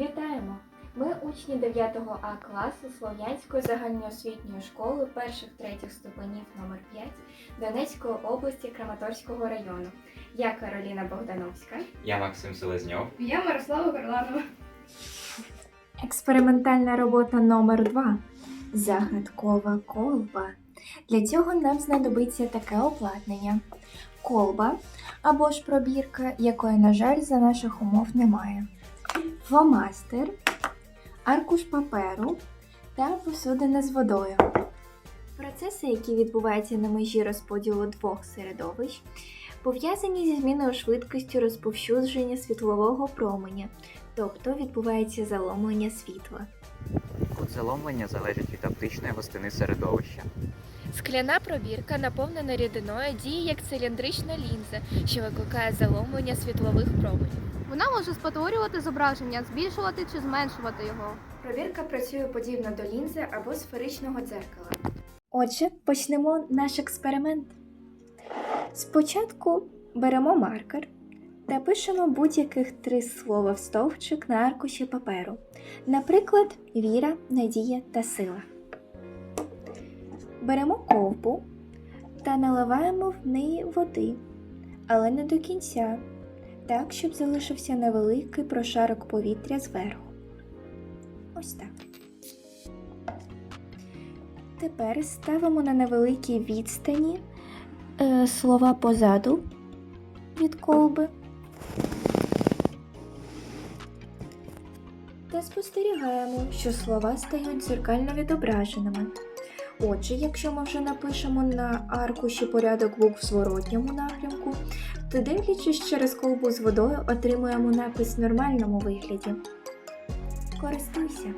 Вітаємо! Ми учні 9 А класу Слов'янської загальноосвітньої школи перших-третіх ступенів номер 5 Донецької області Краматорського району. Я Кароліна Богдановська. Я Максим Селезньов. Я Мирослава Горланова. Експериментальна робота номер 2 Загадкова колба. Для цього нам знадобиться таке обладнання: колба або ж пробірка, якої, на жаль, за наших умов немає. Фломастер, аркуш паперу та посудина з водою. Процеси, які відбуваються на межі розподілу двох середовищ, пов'язані зі зміною швидкості розповсюдження світлового променя, тобто відбувається заломлення світла. Кут заломлення залежить від оптичної густини середовища. Скляна пробірка, наповнена рідиною, діє як циліндрична лінза, що викликає заломлення світлових променів. Вона може спотворювати зображення, збільшувати чи зменшувати його. Пробірка працює подібно до лінзи або сферичного дзеркала. Отже, почнемо наш експеримент. Спочатку беремо маркер та пишемо будь-яких три слова в стовпчик на аркуші паперу. Наприклад, віра, надія та сила. Беремо ковбу та наливаємо в неї води, але не до кінця, так, щоб залишився невеликий прошарок повітря зверху. Ось так. Тепер ставимо на невеликій відстані е, слова позаду від колби. Та спостерігаємо, що слова стають дзеркально відображеними. Отже, якщо ми вже напишемо на аркуші порядок букв в зворотньому напрямку, то дивлячись через колбу з водою, отримуємо напис в нормальному вигляді. Користуйся!